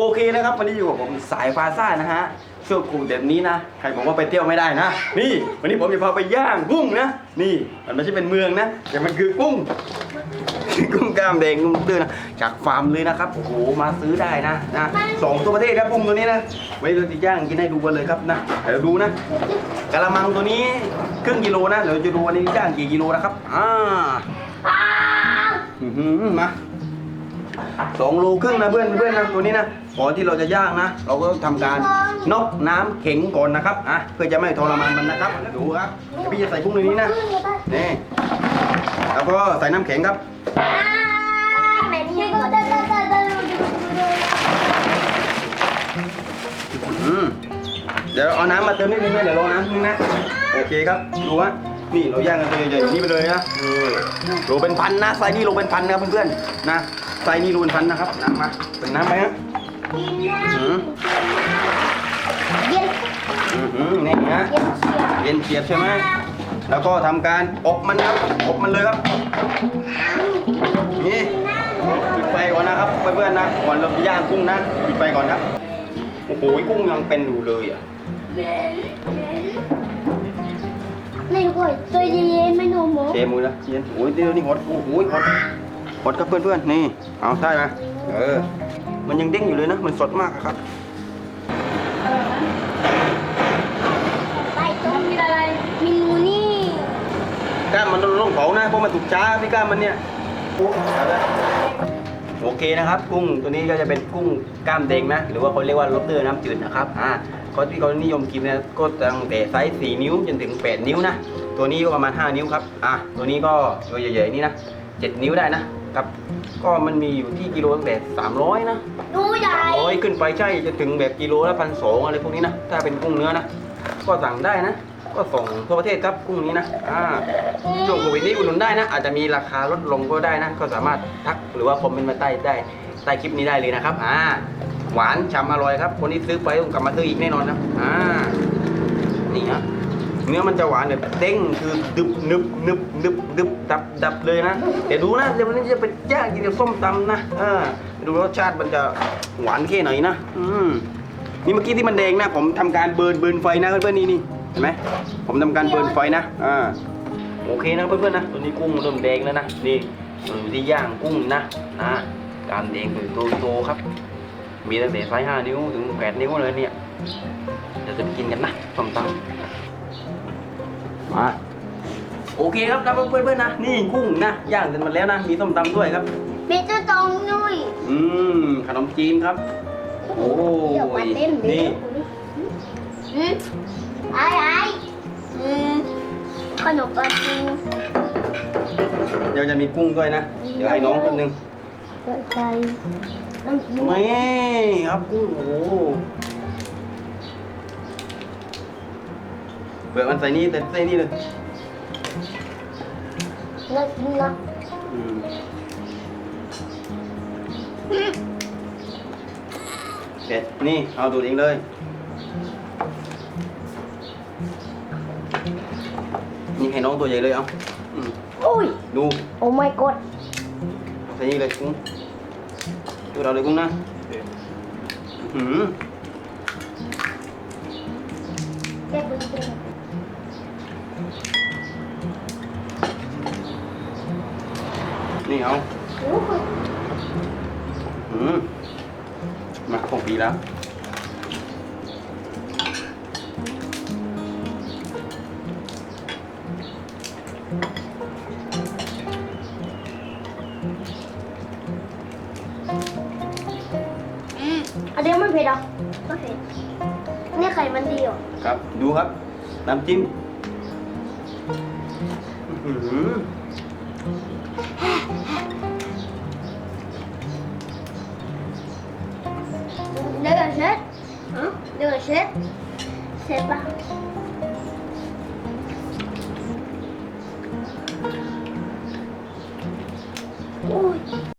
โอเคนะครับ วันนี้อยู่กับผมสายฟาซ่านะฮะช่วงโควิดแบบนี้นะ ใครบอกว่าไปเที่ยวไม่ได้นะ นี่ วันนี้ผมจะพาไปย่างกุ้งนะ นี่ มันไม่ใช่เป็นเมืองนะ แต่มันคือกุ้ง กุ้งกล้ามแดงกุ้งตื้อนะ จากฟาร์มเลยนะครับ โอ้โห มาซื้อได้นะ นะสองตัวประเทศครับกุ้งตัวนี้นะ ไว้เราจะย่างกินให้ดูกันเลยครับนะ เดี๋ยวดูนะกะละมังตัวนี้ครึ่งกิโลนะ เดี๋ยวจะดูวันนี้ย่างกี่กิโลนะครับ อ่าอือหือมา สองโลครึ่งนะเพื่อนเพื่อนนะตัวนี้นะก่อนที่เราจะย่างนะ เราก็ต้องทำการนอกน้ำเข็งก่อนนะครับอะเพื่อจะไม่ทรมานมันนะครับดูครับเดี๋ยวพี่จะใส่กุ้งในนี้นะนี่แล้วก็ใส่น้ำแข็งครับ อืมเดี๋ยวเอาน้ำมาเติมนิดนึงนะเดี๋ยวรอน้ำนิดนึงนะโอเคครับดูฮะนี่เราย่างกันตัวใหญ่ๆนี่ไปเลยนะเออโลเป็นพันนะไซส์นี่โลเป็นพันนะครับเพื่อนๆนะ ซส์นี่โลเป็นพันนะครับน้ำมาเป็นน้ำไปฮะอืมอืมนี่ฮะเย็นเฉียบใช่ไหมแล้วก็ทำการอบมันครับอบมันเลยครับนี่ปิดไฟก่อนนะครับเพื่อนๆนะก่อนเราจะย่างกุ้งนะปิดไฟก่อนครับโอ้โหกุ้งยังเป็นอยู่เลยอะไม่กดตัวเย็นๆไม่หนูหมูเชมือนะเชียนโอ้ยเดี๋ยวนี่ฮอตโอ้โหฮอต ฮอตครับเพื่อนๆนี่ เอาใช่ไหมเออ มันยังเด้งอยู่เลยนะ มันสดมากอะครับ ไปตรงมีอะไร มีงูนี่กล้ามมันต้องเผานะเพราะมันถูกช้าพี่กล้ามมันเนี่ยโอ้เอาละโอเคนะครับกุ้งตัวนี้ก็จะเป็นกุ้งกล้ามแดงนะหรือว่าเขาเรียกว่าล็อบสเตอร์น้ำจืดนะครับอ่าเขาที่เขานิยมกินเนี่ยก็ตั้งแต่ไซส์4นิ้วจนถึง 8 นิ้วนะตัวนี้ก็ประมาณ 5 นิ้วครับอะตัวนี้ก็ตัวใหญ่ๆนี่นะ 7 นิ้วได้นะ ครับ ก็มันมีอยู่ที่กิโลตั้งแต่300 นะดูใหญ่ร้อยขึ้นไปใช่จะถึงแบบกิโลละพันสองอะไรพวกนี้นะ ถ้าเป็นกุ้งเนื้อนะ ก็สั่งได้นะ ก็ส่งทั่วประเทศครับกุ้งนี้นะอ่าช่วงโควิดนี้อุดหนุนได้นะ อาจจะมีราคาลดลงก็ได้นะ ก็สามารถทักหรือว่าคอมเมนต์มาใต้ได้ใต้คลิปนี้ได้เลยนะครับอ่าหวานฉ่ำอร่อยครับ คนที่ซื้อไปต้องกลับมาซื้ออีกแน่นอนนะอ่านี่ฮะ เนื้อมันจะหวานแบบเด้งคือดึบนึบนึบนึบนึบดับดับเลยนะเดี๋ยวดูนะเดี๋ยววันนี้จะเป็นย่างกินกับส้มตำนะอ่าดูรสชาติมันจะหวานแค่ไหนนะอืมนี่เมื่อกี้ที่มันแดงนะ ผมทำการเบิร์นเบิร์นไฟนะเพื่อนๆนี่นี่เห็นไหมผมทำการเบิร์นไฟนะอ่าโอเคนะเพื่อนๆนะตัวนี้กุ้งเริ่มแดงแล้วนะนี่มันอยู่ที่ย่างกุ้งนะอ่าการแดงตัวโตๆครับ มีตั้งแต่ไซส์5นิ้วถึง8นิ้วเลยเนี่ยเดี๋ยวจะไปกินกันนะส้มตำ มาโอเคครับครับเพื่อนๆนะ นี่กุ้งนะย่างเสร็จหมดแล้วนะ มีส้มตำด้วยครับ มีเจ้าตองนุ้ยอืมขนมจีนครับ โอ้ยนี่อืมไอ้ไอ้อืมขนมปังจีนเดี๋ยวจะมีกุ้งด้วยนะ เดี๋ยวให้น้องคนนึงเกิดใจน้ำจิ้มไม่ครับกุ้งโอ้โห เปลือกมันใส่นี่แต่ใส่นี่เลยน่ากินนะอืมเด็ดนี่เอาดูดเองเลยนี่ให้น้องตัวใหญ่เลยเอาอืมอุ้ย ดูโอ้ my god ใส่นี่เลยกุ้งดูเราเลยกุ้งนะอื้อหือแกบึ้งบึ้ นี่เอาโอ้โหอืมมาของปีแล้วอันนี้ไม่เผ็ดหรอไม่เผ็ดนี่ไข่มันดีเหรอครับ ดูครับ น้ำจิ้ม อื้ ดูสิเสร็จปะอุ้ย